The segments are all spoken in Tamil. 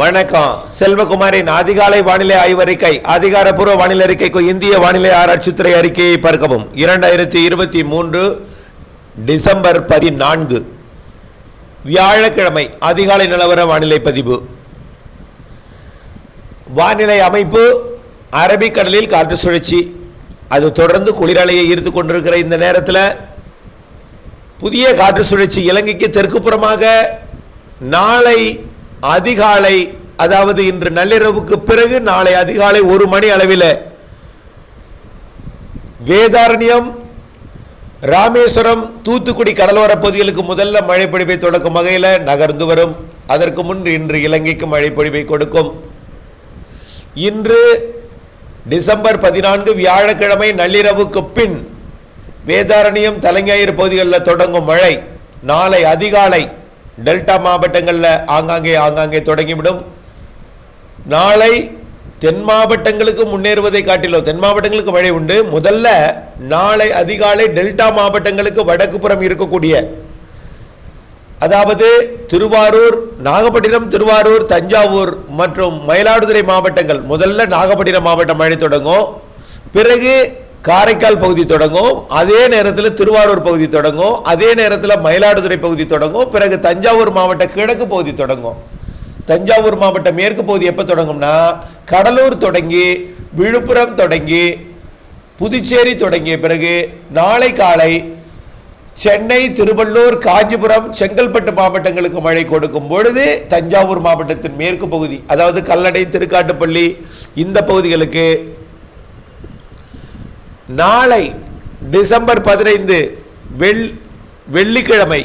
வணக்கம். செல்வகுமாரின் அதிகாலை வானிலை ஆய்வறிக்கை அதிகாரப்பூர்வ வானிலை அறிக்கைக்கு இந்திய வானிலை ஆராய்ச்சித்துறை அறிக்கையை பார்க்கவும். இரண்டாயிரத்தி இருபத்தி மூன்று டிசம்பர் பதினான்கு. வியாழக்கிழமை அதிகாலை நிலவர வானிலை பதிவு. வானிலை அமைப்பு அரபிக்கடலில் காற்று சுழற்சி. அது தொடர்ந்து குளிரலையை ஈர்த்து கொண்டிருக்கிற இந்த நேரத்தில் புதிய காற்று சுழற்சி இலங்கைக்கு தெற்கு புறமாக நாளை அதிகாலை அதாவது இன்று நள்ளிரவுக்கு பிறகு நாளை அதிகாலை ஒரு மணி அளவில் வேதாரண்யம் ராமேஸ்வரம் தூத்துக்குடி கடலோர பகுதிகளுக்கு முதல்ல மழைப்பொழிவை தொடக்கும் வகையில் நகர்ந்து வரும். அதற்கு முன் இன்று இலங்கைக்கு மழைப்பொழிவை கொடுக்கும். இன்று டிசம்பர் பதினான்கு வியாழக்கிழமை நள்ளிரவுக்கு பின் வேதாரண்யம் தலைஞாயிறு பகுதிகளில் தொடங்கும் மழை. நாளை அதிகாலை டெல்டா மாவட்டங்களில் ஆங்காங்கே ஆங்காங்கே தொடங்கிவிடும். நாளை தென் மாவட்டங்களுக்கு முன்னேறுவதை காட்டிலும் தென் மாவட்டங்களுக்கு மழை உண்டு. முதல்ல நாளை அதிகாலை டெல்டா மாவட்டங்களுக்கு வடக்கு புறம் இருக்கக்கூடிய அதாவது திருவாரூர் நாகப்பட்டினம் திருவாரூர் தஞ்சாவூர் மற்றும் மயிலாடுதுறை மாவட்டங்கள். முதல்ல நாகப்பட்டினம் மாவட்டம் மழை தொடங்கும். பிறகு காரைக்கால் பகுதி தொடங்கும் அதே நேரத்தில் திருவாரூர் பகுதி தொடங்கும் அதே நேரத்தில் மயிலாடுதுறை பகுதி தொடங்கும் பிறகு தஞ்சாவூர் மாவட்ட கிழக்கு பகுதி தொடங்கும். தஞ்சாவூர் மாவட்ட மேற்கு பகுதி எப்போ தொடங்கும்னா கடலூர் தொடங்கி விழுப்புரம் தொடங்கி புதுச்சேரி தொடங்கிய பிறகு நாளை காலை சென்னை திருவள்ளூர் காஞ்சிபுரம் செங்கல்பட்டு மாவட்டங்களுக்கு மழை கொடுக்கும் பொழுது தஞ்சாவூர் மாவட்டத்தின் மேற்கு பகுதி அதாவது கல்லடை திருக்காட்டுப்பள்ளி இந்த பகுதிகளுக்கு நாளை டிசம்பர் பதினைந்து வெள் வெள்ளிக்கிழமை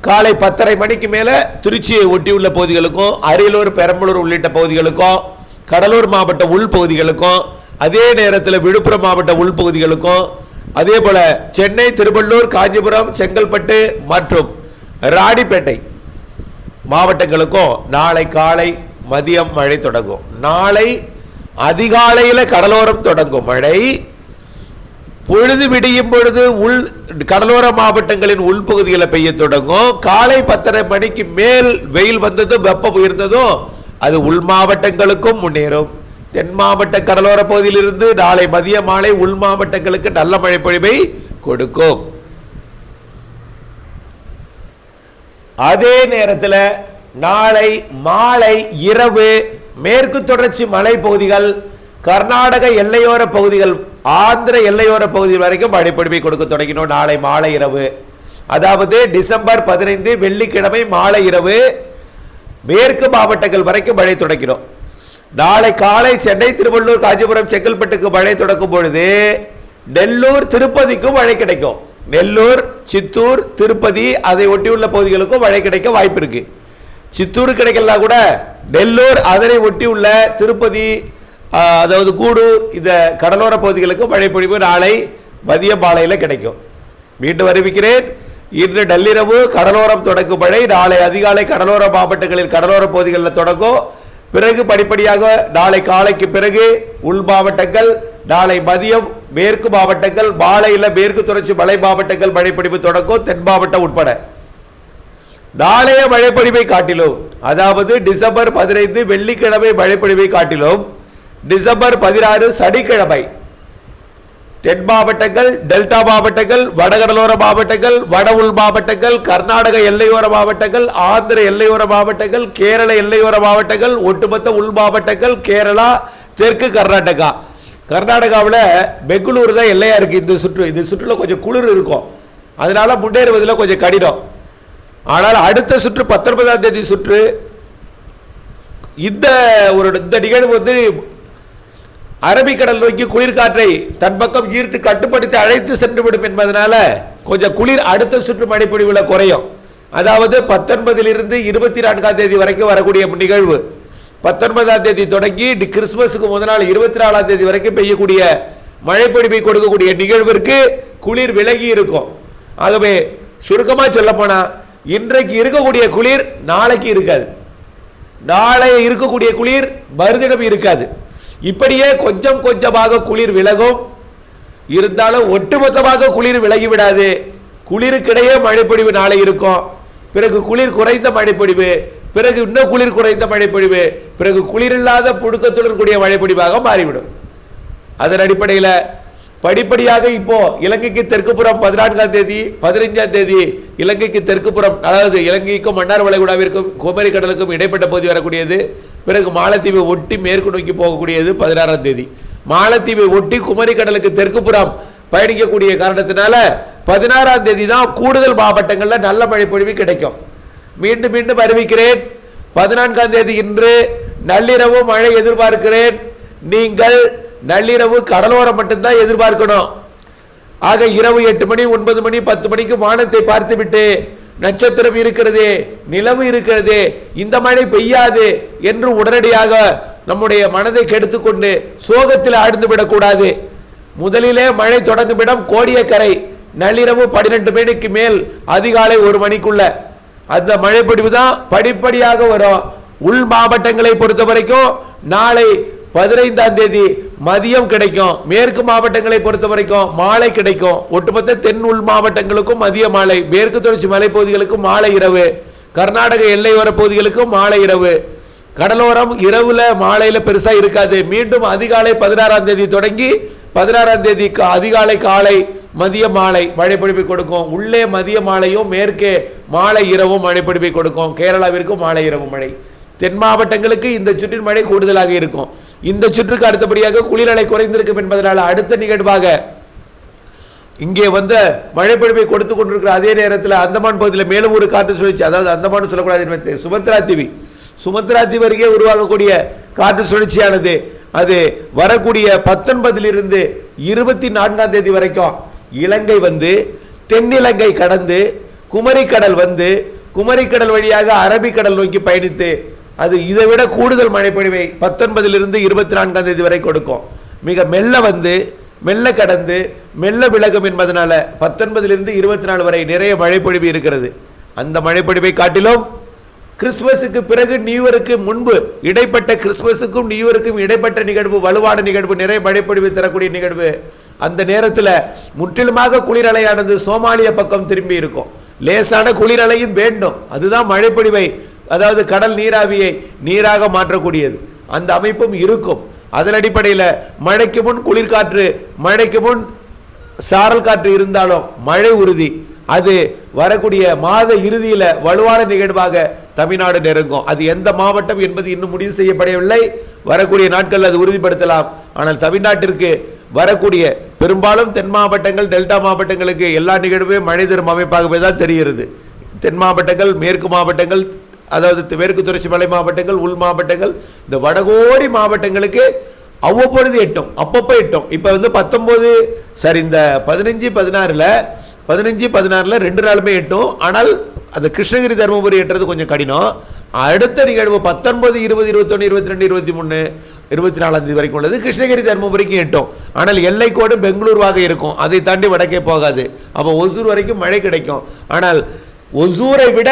காலை பத்தரை மணிக்கு மேலே திருச்சியை ஒட்டியுள்ள பகுதிகளுக்கும் அரியலூர் பெரம்பலூர் உள்ளிட்ட பகுதிகளுக்கும் கடலூர் மாவட்ட உள்பகுதிகளுக்கும் அதே நேரத்தில் விழுப்புரம் மாவட்ட உள்பகுதிகளுக்கும் அதே போல் சென்னை திருவள்ளூர் காஞ்சிபுரம் செங்கல்பட்டு மற்றும் ராணிப்பேட்டை மாவட்டங்களுக்கும் நாளை காலை மதியம் மழை தொடங்கும். நாளை அதிகாலையில் கடலோரம் தொடங்கும் மழை பொழுது விடியும் பொழுது உள் கடலோர மாவட்டங்களின் உள்பகுதியில் பெய்ய தொடங்கும். காலை பத்தரை மணிக்கு மேல் வெயில் வந்ததும் வெப்பம் உயர்ந்ததும் அது உள் மாவட்டங்களுக்கும் முன்னேறும். தென் மாவட்ட கடலோர பகுதியிலிருந்து நாளை மதிய மாலை உள் மாவட்டங்களுக்கு நல்ல மழை பொழிவை கொடுக்கும். அதே நேரத்தில் நாளை மாலை இரவு மேற்கு தொடர்ச்சி மலை பகுதிகள் கர்நாடக எல்லையோர பகுதிகள் ஆந்திர எல்லையோர பகுதி வரைக்கும் மழைப்பொழிவை கொடுக்க தொடங்கினோம் நாளை மாலை இரவு. அதாவது டிசம்பர் பதினைந்து வெள்ளிக்கிழமை மாலை இரவு மேற்கு மாவட்டங்கள் வரைக்கும் மழை தொடங்கினோம். நாளை காலை சென்னை திருவள்ளூர் காஞ்சிபுரம் செங்கல்பட்டுக்கு மழை தொடக்கும் பொழுது நெல்லூர் திருப்பதிக்கும் மழை கிடைக்கும். நெல்லூர் சித்தூர் திருப்பதி அதை ஒட்டியுள்ள பகுதிகளுக்கும் மழை கிடைக்க வாய்ப்பு இருக்கு. சித்தூர் கிடைக்கலாம் கூட நெல்லூர் அதனை ஒட்டி உள்ள திருப்பதி அதாவது கூடூர் இந்த கடலோர பகுதிகளுக்கு மழை பொழிவு நாளை மதிய மாலையில் கிடைக்கும். மீண்டும் அறிவிக்கிறேன் இன்று நள்ளிரவு கடலோரம் தொடங்கும் மழை நாளை அதிகாலை கடலோர மாவட்டங்களில் கடலோர பகுதிகளில் தொடங்கும். பிறகு படிப்படியாக நாளை காலைக்கு பிறகு உள் மாவட்டங்கள் நாளை மதியம் மேற்கு மாவட்டங்கள் மாலையில் மேற்கு தொடர்ச்சி மலை மாவட்டங்கள் மழைப்பொழிவு தொடங்கும் தென் மாவட்டம் உட்பட. நாளைய மழைப்பொழிவை காட்டிலும் அதாவது டிசம்பர் பதினைந்து வெள்ளிக்கிழமை மழைப்பொழிவை காட்டிலும் டிசம்பர் பதினாறு சனிக்கிழமை தென் மாவட்டங்கள் டெல்டா மாவட்டங்கள் வடகடலோர மாவட்டங்கள் வட உள் மாவட்டங்கள் கர்நாடக எல்லையோர மாவட்டங்கள் ஆந்திர எல்லையோர மாவட்டங்கள் கேரள எல்லையோர மாவட்டங்கள் ஒட்டுமொத்த உள் மாவட்டங்கள் கேரளா தெற்கு கர்நாடகா. கர்நாடகாவில் பெங்களூர் தான் எல்லையாக இருக்குது இந்த சுற்று இந்த சுற்றுல கொஞ்சம் குளிர் இருக்கும். அதனால முன்னேறுவதில் கொஞ்சம் கடினம். ஆனால் அடுத்த சுற்று பத்தொன்பதாம் தேதி சுற்று இந்த ஒரு இந்த நிகழ்வு வந்து அரபிக்கடல் நோக்கி குளிர்காற்றை தன் பக்கம் ஈர்த்து கட்டுப்படுத்தி அழைத்து சென்றுவிடும் என்பதனால கொஞ்சம் குளிர் அடுத்த சுற்று மழைப்பொழிவுல குறையும். அதாவது பத்தொன்பதிலிருந்து இருபத்தி நான்காம் தேதி வரைக்கும் வரக்கூடிய நிகழ்வு. பத்தொன்பதாம் தேதி தொடங்கி டி- கிறிஸ்துமஸுக்கு முதல் நாள் இருபத்தி நாலாம் தேதி வரைக்கும் பெய்யக்கூடிய மழைப்பொழிவை கொடுக்கக்கூடிய நிகழ்விற்கு குளிர் விலகி இருக்கும். ஆகவே சுருக்கமாக சொல்ல போனால் இன்றைக்கு இருக்கக்கூடிய குளிர் நாளைக்கு இருக்காது. நாளை இருக்கக்கூடிய குளிர் மறுதினம் இருக்காது. இப்படியே கொஞ்சம் கொஞ்சமாக குளிர் விலகும். இருந்தாலும் ஒட்டுமொத்தமாக குளிர் விலகி விடாது. குளிருக்கிடையே மழைப்பொழிவு நாளை இருக்கும். பிறகு குளிர் குறைந்த மழைப்பொழிவு பிறகு இன்னும் குளிர் குறைந்த மழைப்பொழிவு பிறகு குளிரில்லாத புழுக்கத்துடன் கூடிய மழைப்பொழிவாக மாறிவிடும். அதன் அடிப்படையில் படிப்படியாக இப்போ இலங்கைக்கு தெற்குப்புறம் பதினான்காம் தேதி பதினைஞ்சாம் தேதி இலங்கைக்கு தெற்குப்புறம் அதாவது இலங்கைக்கும் மன்னார் வளைகுடாவிற்கும் குமரி கடலுக்கும் இடைப்பட்ட பகுதி வரக்கூடியது. பிறகு மாலத்தீவை ஒட்டி மேற்கு நோக்கி போகக்கூடியது பதினாறாம் தேதி. மாலத்தீவை ஒட்டி குமரி கடலுக்கு தெற்குப்புறம் பயணிக்கக்கூடிய காரணத்தினால பதினாறாம் தேதி தான் கூடுதல் மாவட்டங்களில் நல்ல மழை பொழிவு கிடைக்கும். மீண்டும் மீண்டும் அறிவிக்கிறேன் பதினான்காம் தேதி இன்று நள்ளிரவு மழை எதிர்பார்க்கிறேன். நீங்கள் நள்ளிரவு கடலோரம் மட்டும்தான் எதிர்பார்க்கணும். ஆக இரவு எட்டு மணி ஒன்பது மணி பத்து மணிக்கு வானத்தை பார்த்துவிட்டு நட்சத்திரம் இருக்கிறது நிலவு இருக்கிறது இந்த மழை பெய்யாது என்று உடனடியாக நம்முடைய மனதை கெடுத்துக்கொண்டு சோகத்தில் ஆழ்ந்து விடக்கூடாது. முதலிலே மழை தொடங்கும் இடம் கோடியக்கரை நள்ளிரவு பன்னிரெண்டு மணிக்கு மேல் அதிகாலை ஒரு மணிக்குள்ள. அந்த மழை பிடிவு தான் படிப்படியாக வரும். உள் மாவட்டங்களை பொறுத்த வரைக்கும் நாளை பதினைந்தாம் தேதி மதியம் கிடைக்கும். மேற்கு மாவட்டங்களை பொறுத்த வரைக்கும் மாலை கிடைக்கும். ஒட்டுமொத்த தென் உள் மாவட்டங்களுக்கும் மதிய மாலை. மேற்கு தொடர்ச்சி மலைப்பகுதிகளுக்கும் மாலை இரவு. கர்நாடக எல்லையோர பகுதிகளுக்கும் மாலை இரவு. கடலோரம் இரவுல மாலையில பெருசா இருக்காது. மீண்டும் அதிகாலை பதினாறாம் தேதி தொடங்கி பதினாறாம் தேதி கா- அதிகாலை காலை மதிய மாலை மழைப்பிடிப்பை கொடுக்கும். உள்ளே மதிய மாலையும் மேற்கே மாலை இரவும் மழைப்பிடிப்பை கொடுக்கும். கேரளாவிற்கும் மாலை இரவு மழை. தென் மாவட்டங்களுக்கு இந்த சுற்றின் மழை கூடுதலாக இருக்கும். இந்த சுற்றுக்கு அடுத்தபடியாக குளிரலை குறைந்திருக்கும் என்பதனால் அடுத்த நிகழ்வாக இங்கே வந்த மழைப்பொழிவை கொடுத்து கொண்டிருக்கிற அதே நேரத்தில் அந்தமான் பகுதியில் மேலும் ஒரு காற்று சுழற்சி அதாவது அந்தமான் சொல்லக்கூடாது என்பது சுமத்ரா தீவி. சுமத்ரா தீவு அருகே உருவாகக்கூடிய காற்று சுழற்சியானது அது வரக்கூடிய பத்தொன்பதிலிருந்து இருபத்தி நான்காம் தேதி வரைக்கும் இலங்கை வந்து தென்னிலங்கை கடந்து குமரிக்கடல் வந்து குமரிக்கடல் வழியாக அரபிக்கடல் நோக்கி பயணித்து அது இதை விட கூடுதல் மழைப்பொழிவை பத்தொன்பதிலிருந்து இருபத்தி நான்காம் தேதி வரை கொடுக்கும். மிக மெல்ல வந்து மெல்ல கடந்து மெல்ல விலகும் என்பதனால பத்தொன்பதிலிருந்து இருபத்தி நாலு வரை நிறைய மழைப்பொழிவு இருக்கிறது. அந்த மழைப்பொழிவை காட்டிலும் கிறிஸ்துமஸுக்கு பிறகு நியூயருக்கு முன்பு இடைப்பட்ட கிறிஸ்துமஸுக்கும் நியூயருக்கும் இடைப்பட்ட நிகழ்வு வலுவான நிகழ்வு நிறைய மழைப்பொழிவு தரக்கூடிய நிகழ்வு அந்த நேரத்தில் முற்றிலுமாக குளிரலையானது சோமாலிய பக்கம் திரும்பி இருக்கும். லேசான குளிரலையும் வேண்டும். அதுதான் மழைப்பொழிவை அதாவது கடல் நீராவியை நீராக மாற்றக்கூடியது. அந்த அமைப்பும் இருக்கும். அதன் அடிப்படையில் மழைக்கு முன் குளிர்காற்று மழைக்கு முன் சாரல் காற்று இருந்தாலும் மழை உறுதி. அது வரக்கூடிய மாத இறுதியில் வலுவான நிகழ்வாக தமிழ்நாடு நெருங்கும். அது எந்த மாவட்டம் என்பது இன்னும் முடிவு செய்யப்படவில்லை. வரக்கூடிய நாட்கள் அது உறுதிப்படுத்தலாம். ஆனால் தமிழ்நாட்டிற்கு வரக்கூடிய பெரும்பாலும் தென் மாவட்டங்கள் டெல்டா மாவட்டங்களுக்கு எல்லா நிகழ்வுமே மழை தரும் அமைப்பாகவே தான் தெரிகிறது. தென் மாவட்டங்கள் மேற்கு மாவட்டங்கள் அதாவது மேற்கு தொடர்ச்சி மலை மாவட்டங்கள் உள் மாவட்டங்கள் இந்த வடகோடி மாவட்டங்களுக்கு அவ்வப்பொழுது எட்டும் அப்பப்போ எட்டும். இப்போ வந்து பத்தொம்போது சரி இந்த பதினஞ்சு பதினாறில் பதினஞ்சு பதினாறில் ரெண்டு நாளுமே எட்டும். ஆனால் அந்த கிருஷ்ணகிரி தருமபுரி எட்டுறது கொஞ்சம் கடினம். அடுத்த நிகழ்வு பத்தொன்பது இருபது இருபத்தொன்று இருபத்தி ரெண்டு இருபத்தி மூணு இருபத்தி நாலாம் தேதி வரைக்கும் உள்ளது. கிருஷ்ணகிரி தருமபுரிக்கு எட்டும். ஆனால் எல்லைக்கோடு பெங்களூருவாக இருக்கும். அதை தாண்டி வடக்கே போகாது. அப்போ ஒசூர் வரைக்கும் மழை கிடைக்கும். ஆனால் ஒசூரை விட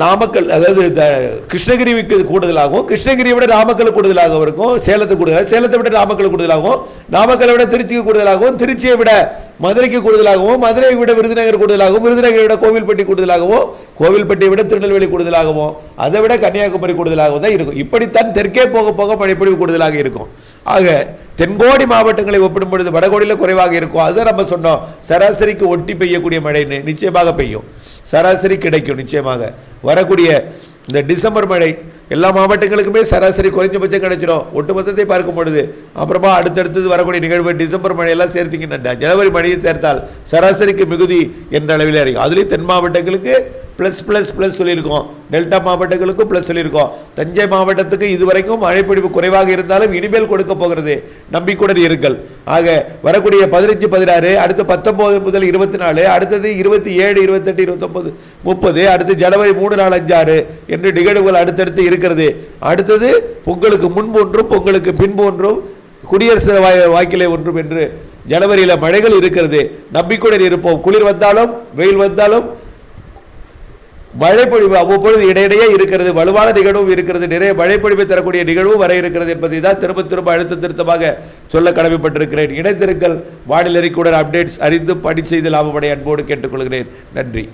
நாமக்கல் அதாவது கிருஷ்ணகிரிக்கு கூடுதலாகவும் கிருஷ்ணகிரியை விட நாமக்கல் கூடுதலாகவும் இருக்கும் சேலத்துக்கு கூடுதலாக சேலத்தை விட நாமக்கல் கூடுதலாகவும் நாமக்கலை விட திருச்சிக்கு கூடுதலாகவும் திருச்சியை விட மதுரைக்கு கூடுதலாகவும் மதுரையை விட விருதுநகர் கூடுதலாகவும் விருதுநகரை விட கோவில்பட்டி கூடுதலாகவும் கோவில்பட்டியை விட திருநெல்வேலி கூடுதலாகவும் அதை விட கன்னியாகுமரி கூடுதலாகவும் தான் இருக்கும். இப்படித்தான் தெற்கே போக போக மழைப்பொழிவு கூடுதலாக இருக்கும். ஆக தென்கோடி மாவட்டங்களை ஒப்பிடும் பொழுது வடகோடியில் குறைவாக இருக்கும். அதை நம்ம சொன்னோம் சராசரிக்கு ஒட்டி பெய்யக்கூடிய மழைன்னு. நிச்சயமாக பெய்யும். சராசரி கிடைக்கும் நிச்சயமாக. வரக்கூடிய இந்த டிசம்பர் மழை எல்லா மாவட்டங்களுக்குமே சராசரி குறைஞ்சபட்சம் கிடைச்சிடும் ஒட்டுமொத்தத்தை பார்க்கும் பொழுது அப்புறமா அடுத்தடுத்தது வரக்கூடிய நிகழ்வு டிசம்பர் மழையெல்லாம் சேர்த்திங்கன்னா ஜனவரி மழையை சேர்த்தால் சராசரிக்கு மிகுதி என்ற அளவில் இருக்கும். அதுலேயும் தென் மாவட்டங்களுக்கு ப்ளஸ் ப்ளஸ் ப்ளஸ் சொல்லியிருக்கோம். டெல்டா மாவட்டங்களுக்கும் ப்ளஸ் சொல்லியிருக்கோம். தஞ்சை மாவட்டத்துக்கு இதுவரைக்கும் மழைப்பிடிப்பு குறைவாக இருந்தாலும் இனிமேல் கொடுக்க போகிறது நம்பிக்கையுடன் இருங்கள். ஆக வரக்கூடிய பதினஞ்சு பதினாறு அடுத்து பத்தொம்போது முதல் இருபத்தி நாலு அடுத்தது இருபத்தி ஏழு இருபத்தெட்டு இருபத்தொம்பது முப்பது அடுத்து ஜனவரி மூணு நாலு அஞ்சாறு என்று நிகழ்வுகள் அடுத்தடுத்து இருக்கிறது. அடுத்தது பொங்கலுக்கு முன்போன்றும் பொங்கலுக்கு பின்போன்றும் குடியரசு வாய் வாக்கிலே ஒன்றும் என்று ஜனவரியில் மழைகள் இருக்கிறது. நம்பிக்கையுடன் இருப்போம். குளிர் வந்தாலும் வெயில் வந்தாலும் மழைப்பொழிவு அவ்வப்பொழுது இடையிடையே இருக்கிறது வலுவான நிகழ்வும் இருக்கிறது நிறைய மழைப்பொழிவு தரக்கூடிய நிகழ்வும் வர இருக்கிறது என்பதை தான் திரும்ப திரும்ப அழுத்த திருத்தமாக சொல்ல கடமைப்பட்டிருக்கிறேன். இணைந்திருங்கள் வானிலை அப்டேட்ஸ் அறிந்து பணி செய்து லாபமடை அன்போடு கேட்டுக்கொள்கிறேன். நன்றி.